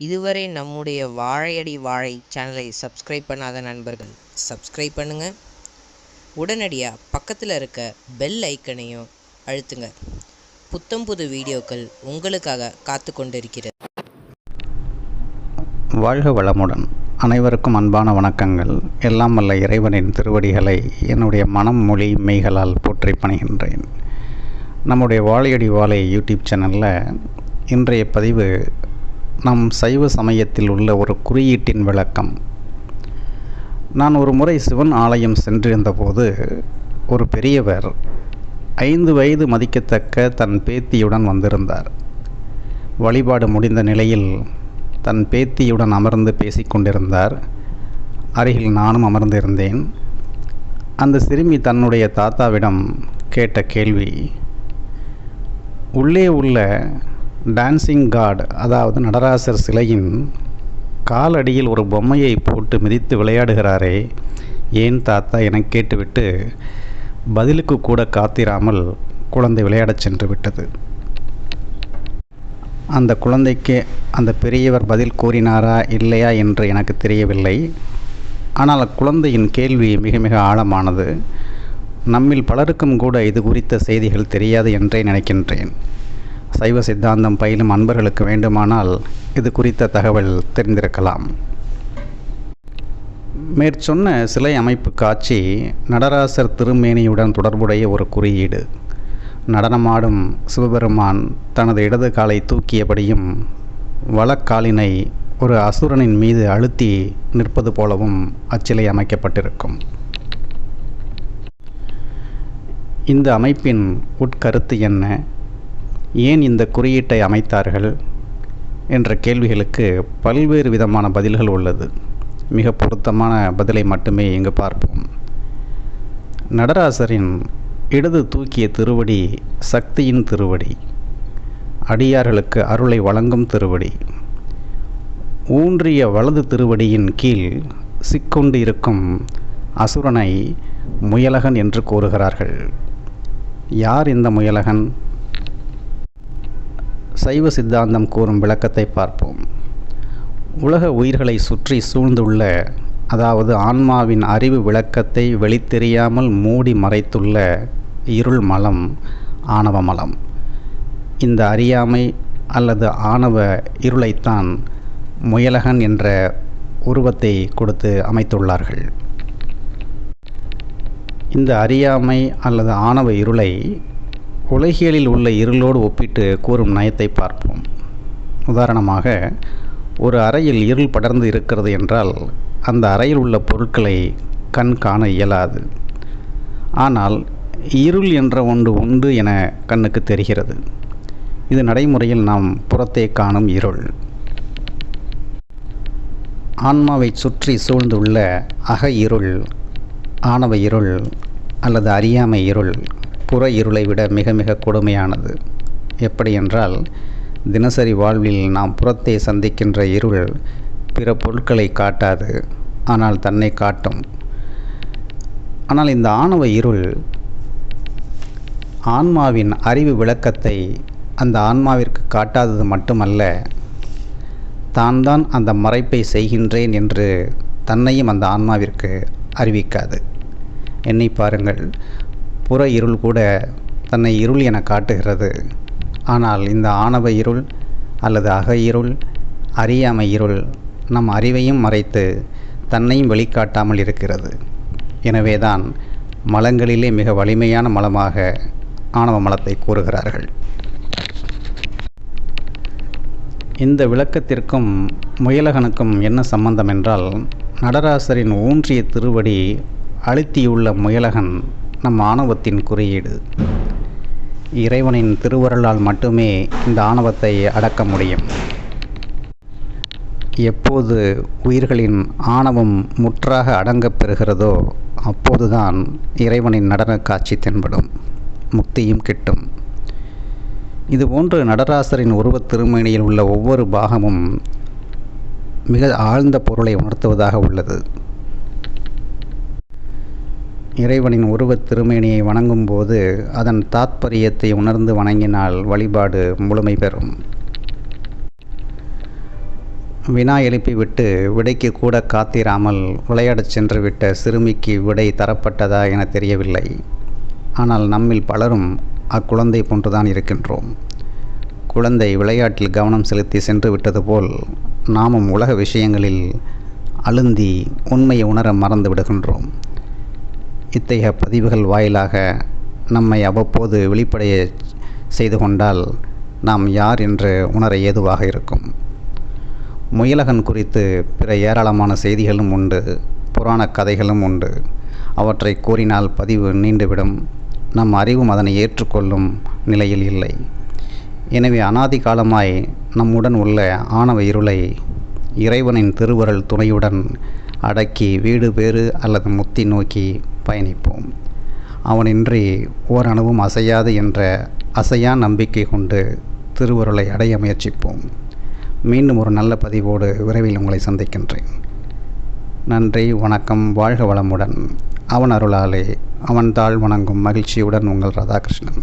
இதுவரை நம்முடைய வாழையடி வாழை சேனலை சப்ஸ்கிரைப் பண்ணாத நண்பர்கள் சப்ஸ்கிரைப் பண்ணுங்கள் உடனடியாக பக்கத்தில் இருக்க பெல் ஐக்கனையும் அழுத்துங்க. புத்தம் புது வீடியோக்கள் உங்களுக்காக காத்து கொண்டிருக்கிறது. வாழ்க வளமுடன். அனைவருக்கும் அன்பான வணக்கங்கள். எல்லாம் வல்ல இறைவனின் திருவடிகளை என்னுடைய மனம் மொழி மெய்களால் போற்றி பணிகின்றேன். நம்முடைய வாழையடி வாழை யூடியூப் சேனலில் இன்றைய பதிவு நம் சைவ சமயத்தில் உள்ள ஒரு குறியீட்டின் விளக்கம். நான் ஒரு முறை சிவன் ஆலயம் சென்றிருந்தபோது ஒரு பெரியவர் ஐந்து வயது மதிக்கத்தக்க தன் பேத்தியுடன் வந்திருந்தார். வழிபாடு முடிந்த நிலையில் தன் பேத்தியுடன் அமர்ந்து பேசிக்கொண்டிருந்தார் அருகில் நானும் அமர்ந்திருந்தேன். அந்த சிறுமி தன்னுடைய தாத்தாவிடம் கேட்ட கேள்வி உள்ளே உள்ள டான்சிங் காட் அதாவது நடராசர் சிலையின் காலடியில் ஒரு பொம்மையை போட்டு மிதித்து விளையாடுகிறாரே. ஏன் தாத்தா? என கேட்டுவிட்டு பதிலுக்கு கூட காத்திராமல் குழந்தை விளையாடச் சென்று விட்டது. அந்த குழந்தைக்கு அந்த பெரியவர் பதில் கூறினாரா இல்லையா என்று எனக்கு தெரியவில்லை. ஆனால் அக்குழந்தையின் கேள்வி மிக மிக ஆழமானது. நம்மில் பலருக்கும் கூட இது குறித்த செய்திகள் தெரியாது என்றே நினைக்கின்றேன். சைவ சித்தாந்தம் பயிலும் அன்பர்களுக்கு வேண்டுமானால் இது குறித்த தகவல் தெரிந்திருக்கலாம். மேற்சொன்ன சிலை அமைப்பு காட்சி நடராசர் திருமேனியுடன் தொடர்புடைய ஒரு குறியீடு. நடனமாடும் சிவபெருமான் தனது இடது காலை தூக்கியபடியும் வலக்காலினை ஒரு அசுரனின் மீது அழுத்தி நிற்பது போலவும் அச்சிலை அமைக்கப்பட்டிருக்கும். இந்த அமைப்பின் உட்கருத்து என்ன? ஏன் இந்த குறியீட்டை அமைத்தார்கள் என்ற கேள்விகளுக்கு பல்வேறு விதமான பதில்கள் உள்ளது. மிக பொருத்தமான பதிலை மட்டுமே இங்கு பார்ப்போம். நடராசரின் இடது தூக்கிய திருவடி சக்தியின் திருவடி அடியார்களுக்கு அருளை வழங்கும் திருவடி ஊன்றிய வலது திருவடியின் கீழ் சிக்கொண்டு இருக்கும் அசுரனை முயலகன் என்று கூறுகிறார்கள். யார் இந்த முயலகன்? சைவ சித்தாந்தம் கூறும் விளக்கத்தை பார்ப்போம். உலக உயிர்களை சுற்றி சூழ்ந்துள்ள அதாவது ஆன்மாவின் அறிவு விளக்கத்தை வெளித்தெரியாமல் மூடி மறைத்துள்ள இருள் மலம் ஆணவ மலம். இந்த அறியாமை அல்லது ஆணவ இருளைத்தான் முயலகன் என்ற உருவத்தை கொடுத்து அமைத்துள்ளார்கள். இந்த அறியாமை அல்லது ஆணவ இருளை உலகியலில் உள்ள இருளோடு ஒப்பிட்டு கூறும் நயத்தை பார்ப்போம். உதாரணமாக ஒரு அறையில் இருள் படர்ந்து இருக்கிறது என்றால் அந்த அறையில் உள்ள பொருட்களை கண் காண இயலாது. ஆனால் இருள் என்ற ஒன்று உண்டு என கண்ணுக்கு தெரிகிறது. இது நடைமுறையில் நாம் புறத்தே காணும் இருள். ஆன்மாவை சுற்றி சூழ்ந்துள்ள அக இருள் ஆணவ இருள் அல்லது அறியாமை இருள் புற இருளை விட மிக மிக கொடுமையானது. எப்படி என்றால் தினசரி வாழ்வில் நாம் புறத்தை சந்திக்கின்ற இருள் பிற பொருட்களை காட்டாது ஆனால் தன்னை காட்டும். ஆனால் இந்த ஆணவ இருள் ஆன்மாவின் அறிவு விளக்கத்தை அந்த ஆன்மாவிற்கு காட்டாதது மட்டுமல்ல தான் தான் அந்த மறைப்பை செய்கின்றேன் என்று தன்னையும் அந்த ஆன்மாவிற்கு அறிவிக்காது. எண்ணி பாருங்கள் புற இருள் கூட தன்னை இருள் என காட்டுகிறது. ஆனால் இந்த ஆணவ இருள் அல்லது அக இருள் அறியாமை இருள் நம் அறிவையும் மறைத்து தன்னையும் வெளிக்காட்டாமல் இருக்கிறது. எனவேதான் மலங்களிலே மிக வலிமையான மலமாக ஆணவ மலத்தை கூறுகிறார்கள். இந்த விளக்கத்திற்கும் முயலகனுக்கும் என்ன சம்பந்தம் என்றால் நடராசரின் ஊன்றிய திருவடி அழுத்தியுள்ள முயலகன் நம் ஆணவத்தின் குறியீடு. இறைவனின் திருவருளால் மட்டுமே இந்த ஆணவத்தை அடக்க முடியும். எப்போது உயிர்களின் ஆணவம் முற்றாக அடங்கப் பெறுகிறதோ அப்போதுதான் இறைவனின் நடன காட்சி தென்படும் முக்தியும் கிட்டும். இதுபோன்று நடராசரின் உருவத் திருமணியில் உள்ள ஒவ்வொரு பாகமும் மிக ஆழ்ந்த பொருளை உணர்த்துவதாக உள்ளது. இறைவனின் உருவத் திருமேனியை வணங்கும்போது அதன் தாத்பரியத்தை உணர்ந்து வணங்கினால் வழிபாடு முழுமை பெறும். வினா எழுப்பிவிட்டு விடைக்கு கூட காத்திராமல் விளையாடச் சென்று விட்ட சிறுமிக்கு விடை தரப்பட்டதா என தெரியவில்லை. ஆனால் நம்மில் பலரும் அக்குழந்தை போன்றுதான் இருக்கின்றோம். குழந்தை விளையாட்டில் கவனம் செலுத்தி சென்று விட்டது போல் நாமும் உலக விஷயங்களில் அழுந்தி உண்மையை உணர மறந்து விடுகின்றோம். இத்தகைய பதிவுகள் வாயிலாக நம்மை அவ்வப்போது வெளிப்படைய செய்து கொண்டால் நாம் யார் என்று உணர ஏதுவாக இருக்கும். முயலகன் குறித்து பிற ஏராளமான செய்திகளும் உண்டு புராண கதைகளும் உண்டு. அவற்றை கூறினால் பதிவு நீண்டுவிடும். நம் அறிவும் அதனை ஏற்றுக்கொள்ளும் நிலையில் இல்லை. எனவே அனாதி காலமாய் நம்முடன் உள்ள ஆணவ இருளை இறைவனின் திருவருள் துணையுடன் அடக்கி வீடு பேறு அல்லது முத்தி நோக்கி பயணிப்போம். அவனின்றி ஓரணுவும் அசையாது என்ற அசையா நம்பிக்கை கொண்டு திருவருளை அடைய முயற்சிப்போம். மீண்டும் ஒரு நல்ல பதிவோடு விரைவில் உங்களை சந்திக்கின்றேன். நன்றி வணக்கம் வாழ்க வளமுடன். அவன் அருளாலே அவன் தாழ் வணங்கும் மகிழ்ச்சியுடன் உங்கள் ராதாகிருஷ்ணன்.